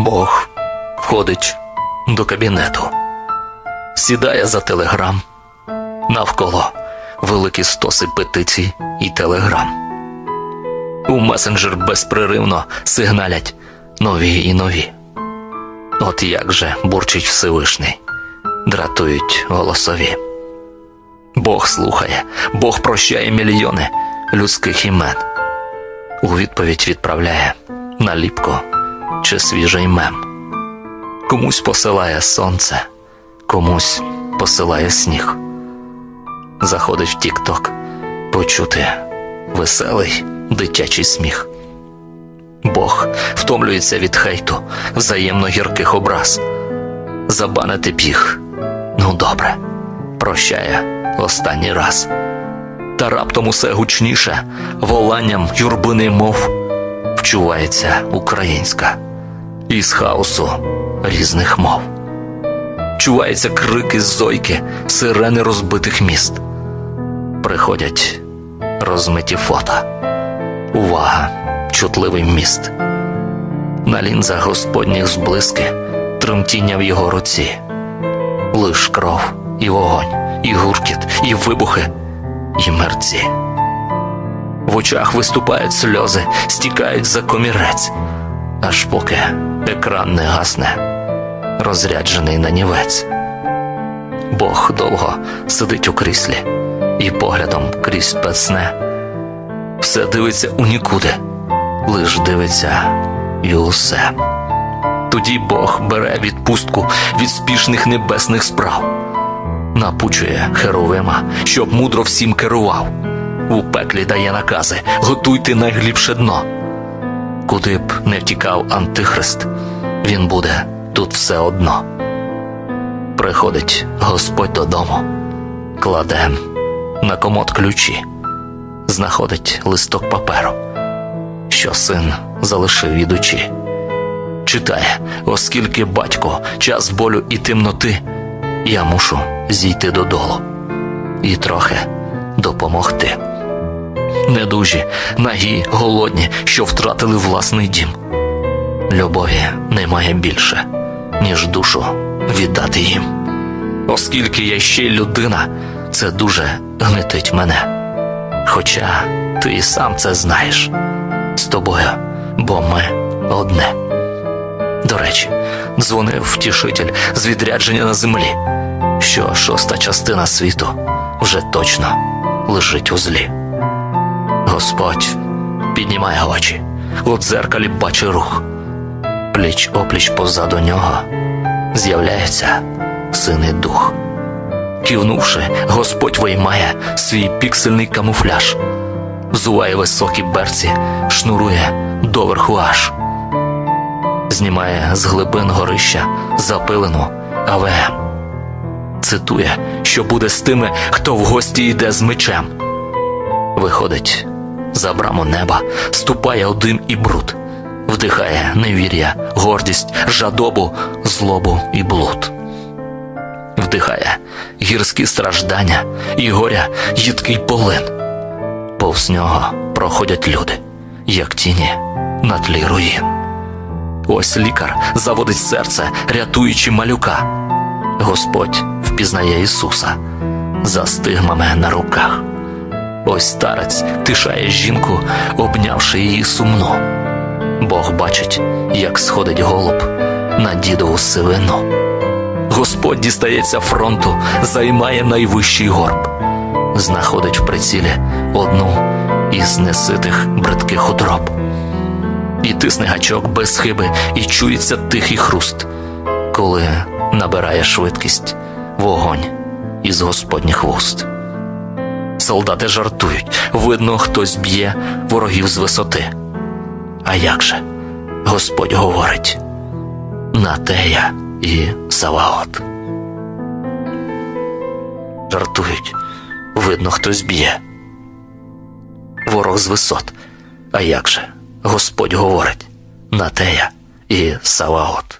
Бог входить до кабінету, сідає за телеграм, навколо великі стоси петицій і телеграм. У месенджер безпреривно сигналять нові і нові. От як же бурчить Всевишній, дратують голосові. Бог слухає, Бог прощає мільйони людських імен. У відповідь відправляє наліпку чи свіжий мем. Комусь посилає сонце, комусь посилає сніг. Заходить в Тік-Ток почути веселий дитячий сміх. Бог втомлюється від хейту, взаємно гірких образ. Забанити б ну добре, прощає останній раз. Та раптом усе гучніше, воланням юрбини мов, вчувається українська із хаосу різних мов. Чуваються крики зойки, сирени розбитих міст. Приходять розмиті фото. Увага, чутливий міст. На лінзах господніх зблиски, тремтіння в його руці. Лиш кров і вогонь, і гуркіт, і вибухи, і мерці. В очах виступають сльози, стікають за комірець, аж поки екран не гасне, розряджений на нівець. Бог довго сидить у кріслі і поглядом крізь пецне. Все дивиться у нікуди, лиш дивиться і усе. Тоді Бог бере відпустку від спішних небесних справ, напучує Херовима, щоб мудро всім керував. У пеклі дає накази, готуйте найглибше дно. Куди б не втікав Антихрист, він буде тут все одно. Приходить Господь додому, кладе на комод ключі, знаходить листок паперу, що син залишив ідучи. Читає, оскільки батько, час болю і темноти, я мушу зійти додолу і трохи допомогти. Недужі, нагі, голодні, що втратили власний дім. Любові немає більше, ніж душу віддати їм. Оскільки я ще й людина, це дуже гнетить мене. Хоча ти і сам це знаєш з тобою, бо ми одне. До речі, дзвонив втішитель з відрядження на землі, що шоста частина світу вже точно лежить у злі. Господь піднімає очі, у дзеркалі бачить рух. Пліч опліч позаду нього з'являється син і дух. Кивнувши, Господь виймає свій піксельний камуфляж, взуває високі берці, шнурує доверху аж, знімає з глибин горища запилену АВМ. Цитує, що буде з тими, хто в гості йде з мечем. Виходить за браму неба, ступає один і бруд, вдихає невір'я, гордість, жадобу, злобу і блуд. Вдихає гірські страждання і горя їдкий полин. Повз нього проходять люди, як тіні на тлі руїн. Ось лікар заводить серце, рятуючи малюка. Господь впізнає Ісуса за стигмами на руках. Ось старець тишає жінку, обнявши її сумно. Бог бачить, як сходить голуб на дідову сивину. Господь дістається фронту, займає найвищий горб, знаходить в прицілі одну із неситих бридких утроб. І тисне гачок без хиби, і чується тихий хруст, коли набирає швидкість вогонь із господніх вуст. Солдати жартують, видно, хтось б'є ворогів з висоти. А як же? Господь говорить Натея і Саваот. Жартують, видно, хтось б'є. Ворог з висот. А як же? Господь говорить Натея і Саваот.